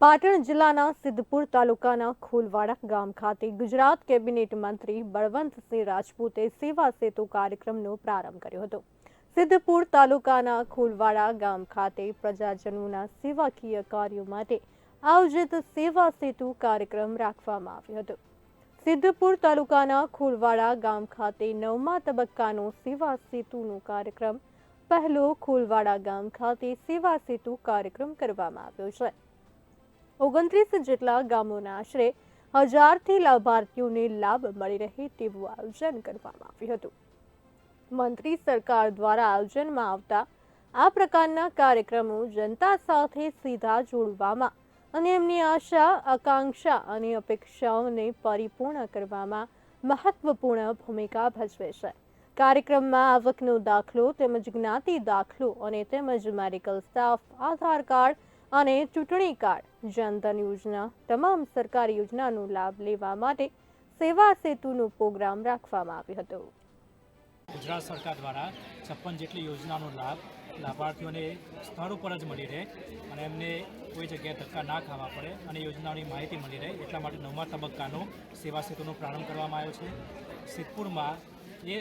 પાટણ જિલ્લાના સિદ્ધપુર તાલુકાના ખોલવાડા ગામ ખાતે ગુજરાત કેબિનેટ મંત્રી બળવંતસિંહ રાજપૂતે સેવા સેતુ કાર્યક્રમનો પ્રારંભ કર્યો હતો. સિદ્ધપુર તાલુકાના ખોલવાડા ગામ ખાતે પ્રજાજનોના સેવાકીય કાર્યો માટે આયોજિત સેવા સેતુ કાર્યક્રમ રાખવામાં આવ્યો હતો. સિદ્ધપુર તાલુકાના ખોલવાડા ગામ ખાતે નવમા તબક્કાનો સેવા સેતુનો કાર્યક્રમ પહેલો ખોલવાડા ગામ ખાતે સેવા સેતુ કાર્યક્રમ કરવામાં આવ્યો છે. ઓગણત્રીસ જેટલા ગામોના આશરે હજારથી લાભાર્થીઓને લાભ મળી રહે તેવું આયોજન કરવામાં આવ્યું હતું. મંત્રી સરકાર દ્વારા આયોજનમાં આવતા આ પ્રકારના કાર્યક્રમો જનતા સાથે સીધા જોડવામાં અને એમની આશા, આકાંક્ષા અને અપેક્ષાઓને પરિપૂર્ણ કરવામાં મહત્વપૂર્ણ ભૂમિકા ભજવે છે. કાર્યક્રમમાં આવકનો દાખલો તેમજ જ્ઞાતિ દાખલો અને તેમજ મેડિકલ સ્ટાફ, આધાર કાર્ડ અને ચૂંટણી કાર્ડ, જનધન યોજના, તમામ સરકારી યોજનાનો લાભ લેવા માટે સેવા સેતુનો પ્રોગ્રામ રાખવામાં આવ્યો હતો. ગુજરાત સરકાર દ્વારા છપ્પન જેટલી યોજનાનો લાભ લાભાર્થીઓને સ્થળ ઉપર જ મળી રહે અને એમને કોઈ જગ્યાએ ધક્કા ના ખાવા પડે અને યોજનાઓની માહિતી મળી રહે, એટલા માટે નવમા તબક્કાનો સેવા સેતુનો પ્રારંભ કરવામાં આવ્યો છે. સિદ્ધપુરમાં એ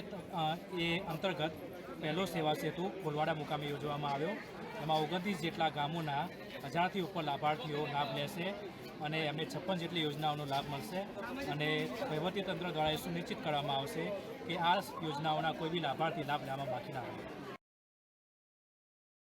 એ અંતર્ગત પહેલો સેવા સેતુ કોલવાડા મુકામે યોજવામાં આવ્યો. એમાં ઓગણત્રીસ જેટલા ગામોના હજારથી ઉપર લાભાર્થીઓ લાભ લેશે અને એમને છપ્પન જેટલી યોજનાઓનો લાભ મળશે અને વહીવટીતંત્ર દ્વારા એ સુનિશ્ચિત કરવામાં આવશે કે આ યોજનાઓના કોઈ બી લાભાર્થી લાભ લેવામાં બાકી ના રહે.